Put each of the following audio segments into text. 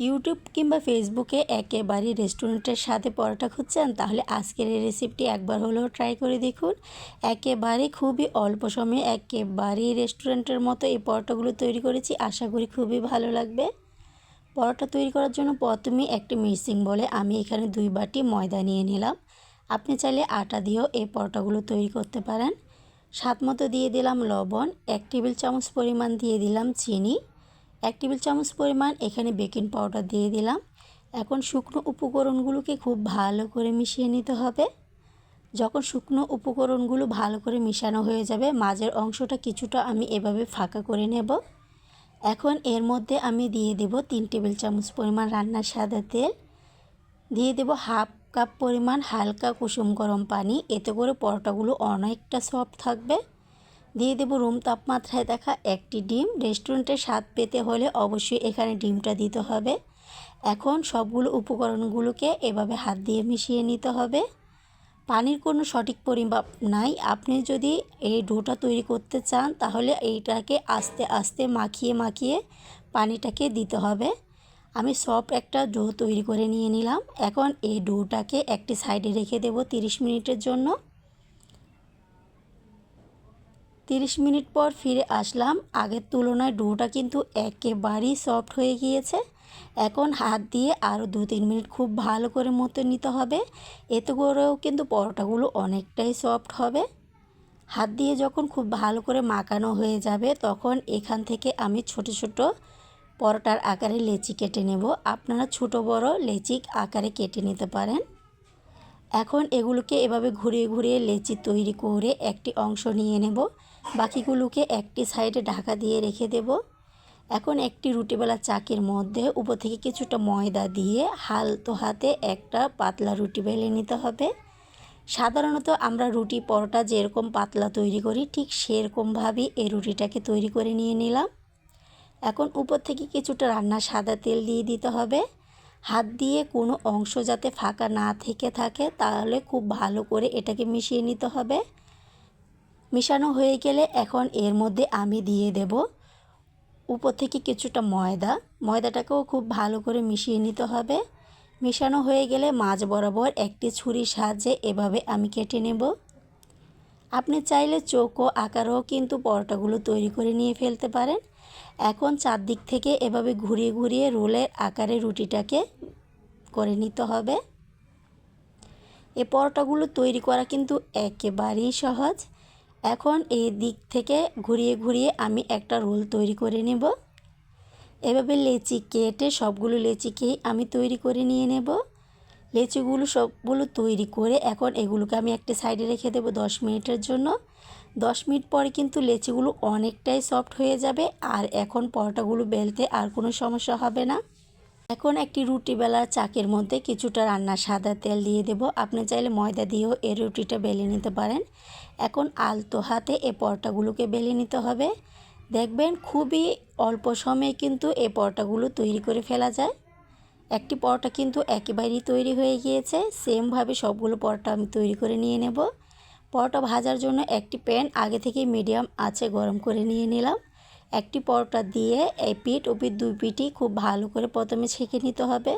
YouTube কিংবা ফেসবুকে একেবারেই রেস্টুরেন্টের সাথে পরোটা খুঁজছেন, তাহলে আজকের এই রেসিপিটি একবার হলেও ট্রাই করে দেখুন। একেবারে খুবই অল্প সময়ে একেবারেই রেস্টুরেন্টের মতো এই পরোটাগুলো তৈরি করেছি, আশা করি খুবই ভালো লাগবে। পরোটা তৈরি করার জন্য প্রথমে একটি মিক্সিং বলে আমি এখানে দুই বাটি ময়দা নিয়ে নিলাম। আপনি চাইলে আটা দিয়েও এই পরোটাগুলো তৈরি করতে পারেন। স্বাদ মতো দিয়ে দিলাম লবণ, এক টেবিল চামচ পরিমাণ দিয়ে দিলাম চিনি। এক টেবিল চামচ পরিমাণ এখানে বেকিং পাউডার দিয়ে দিলাম। এখন শুকনো উপকরণগুলোকে খুব ভালো করে মিশিয়ে নিতে হবে। যখন শুকনো উপকরণগুলো ভালো করে মিশানো হয়ে যাবে, মাঝের অংশটা কিছুটা আমি এভাবে ফাঁকা করে নেব। এখন এর মধ্যে আমি দিয়ে দেব তিন টেবিল চামচ পরিমাণ রান্নার সাদা তেল। দিয়ে দেব হাফ কাপ পরিমাণ হালকা কুসুম গরম পানি। এতে করে পরোটাগুলো অনেকটা সফট থাকবে। দিয়ে দেবো রুম তাপমাত্রায় দেখা একটি ডিম। রেস্টুরেন্টের স্বাদ পেতে হলে অবশ্যই এখানে ডিমটা দিতে হবে। এখন সবগুলো উপকরণগুলোকে এভাবে হাত দিয়ে মিশিয়ে নিতে হবে। পানির কোনো সঠিক পরিমাপ নাই। আপনি যদি এই ডোটা তৈরি করতে চান, তাহলে এইটাকে আস্তে আস্তে মাখিয়ে মাখিয়ে পানিটাকে দিতে হবে। আমি সফট একটা ডো তৈরি করে নিয়ে নিলাম। এখন এই ডোটাকে একটি সাইডে রেখে দেব 30 মিনিটের জন্য। তিরিশ মিনিট পর ফিরে আসলাম। আগের তুলনায় ডোটা কিন্তু একেবারেই সফট হয়ে গিয়েছে। এখন হাত দিয়ে আরও দু তিন মিনিট খুব ভালো করে মতো নিতে হবে। এতে করেও কিন্তু পরোটাগুলো অনেকটাই সফট হবে। হাত দিয়ে যখন খুব ভালো করে মাখানো হয়ে যাবে, তখন এখান থেকে আমি ছোট ছোট পরোটার আকারে লেচি কেটে নেব। আপনারা ছোট বড় লেচি আকারে কেটে নিতে পারেন। এখন এগুলোকে এভাবে ঘুরিয়ে ঘুরিয়ে লেচি তৈরি করে একটি অংশ নিয়ে নেব। বাকিগুলোকে একটি সাইডে ঢাকা দিয়ে রেখে দেব। এখন একটি রুটিবেলা চাকের মধ্যে উপর থেকে কিছুটা ময়দা দিয়ে হালতো হাতে একটা পাতলা রুটি বেলে নিতে হবে। সাধারণত আমরা রুটি পরোটা যেরকম পাতলা তৈরি করি, ঠিক সেরকমভাবেই এই রুটিটাকে তৈরি করে নিয়ে নিলাম। এখন উপর থেকে কিছুটা রান্না সাদা তেল দিয়ে দিতে হবে। হাত দিয়ে কোনো অংশ যাতে ফাঁকা না থেকে থাকে, তাহলে খুব ভালো করে এটাকে মিশিয়ে নিতে হবে। মিশানো হয়ে গেলে এখন এর মধ্যে আমি দিয়ে দেব উপর থেকে কিছুটা ময়দা। ময়দাটাকেও খুব ভালো করে মিশিয়ে নিতে হবে। মিশানো হয়ে গেলে মাছ বরাবর একটি ছুরির সাহায্যে এভাবে আমি কেটে নেব। আপনি চাইলে চৌকো আকারেও কিন্তু পরোটাগুলো তৈরি করে নিয়ে ফেলতে পারেন। এখন চারদিক থেকে এভাবে ঘুরিয়ে ঘুরিয়ে রোলের আকারে রুটিটাকে করে নিতে হবে। এ পরোটাগুলো তৈরি করা কিন্তু একেবারেই সহজ। এখন এই দিক থেকে ঘুরিয়ে ঘুরিয়ে আমি একটা রোল তৈরি করে নেব। এভাবে লেচি কেটে সবগুলো লেচিকেই আমি তৈরি করে নিয়ে নেব। লেচিগুলো সবগুলো তৈরি করে এখন এগুলোকে আমি একটা সাইডে রেখে দেবো দশ মিনিটের জন্য। দশ মিনিট পরে কিন্তু লেচিগুলো অনেকটাই সফট হয়ে যাবে আর এখন পরোটাগুলো বেলতে আর কোনো সমস্যা হবে না। এখন একটি রুটি বেলার চাকের মধ্যে কিছুটা রান্না সাদা তেল দিয়ে দেব। আপনি চাইলে ময়দা দিয়েও এই রুটিটা বেলে নিতে পারেন। এখন আলতো হাতে এ পরোটাগুলোকে বেলে নিতে হবে। দেখবেন খুবই অল্প সময়ে কিন্তু এ পরোটাগুলো তৈরি করে ফেলা যায়। একটি পরোটা কিন্তু একেবারেই তৈরি হয়ে গিয়েছে। সেমভাবে সবগুলো পরোটা আমি তৈরি করে নিয়ে নেব। পরোটা ভাজার জন্য একটি প্যান আগে থেকে মিডিয়াম আছে গরম করে নিয়ে নিলাম। একটি পরোটা দিয়ে এই পিঠ ও পিঠ দুই পিঠই খুব ভালো করে প্রথমে ছেঁকে নিতে হবে।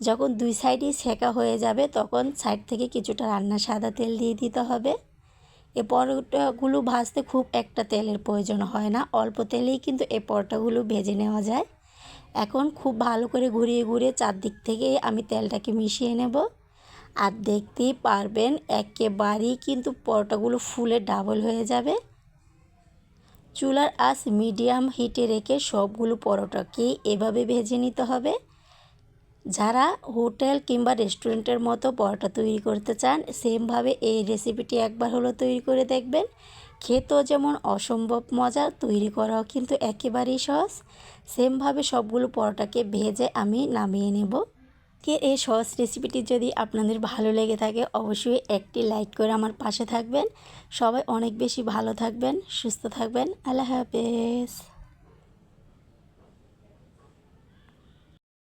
যখন দুই সাইডই ছেঁকা হয়ে যাবে, তখন সাইড থেকে কিছুটা রান্না সাদা তেল দিয়ে দিতে হবে। এ পরোটাগুলো ভাজতে খুব একটা তেলের প্রয়োজন হয় না। অল্প তেলেই কিন্তু এই পরোটাগুলো ভেজে নেওয়া যায়। এখন খুব ভালো করে ঘুরিয়ে ঘুরিয়ে চারদিক থেকে আমি তেলটাকে মিশিয়ে নেব। আর দেখতেই পারবেন, একেবারেই কিন্তু পরোটাগুলো ফুলে ডাবল হয়ে যাবে। চুলার আঁচ মিডিয়াম হিটে রেখে সবগুলো পরোটাকে এভাবে ভেজে নিতে হবে। যারা হোটেল কিংবা রেস্টুরেন্টের মতো পরোটা তৈরি করতে চান, সেমভাবে এই রেসিপিটি একবার হলো তৈরি করে দেখবেন। খেতেও যেমন অসম্ভব মজা তৈরি করাও কিন্তু একেবারেই সহজ। সেমভাবে সবগুলো পরোটাকে ভেজে আমি নামিয়ে নেব। কে এই সহজ রেসিপিটি যদি আপনাদের ভালো লেগে থাকে, অবশ্যই একটি লাইক করে আমার পাশে থাকবেন। সবাই অনেক বেশি ভালো থাকবেন, সুস্থ থাকবেন। আল্লাহ হাফেজ।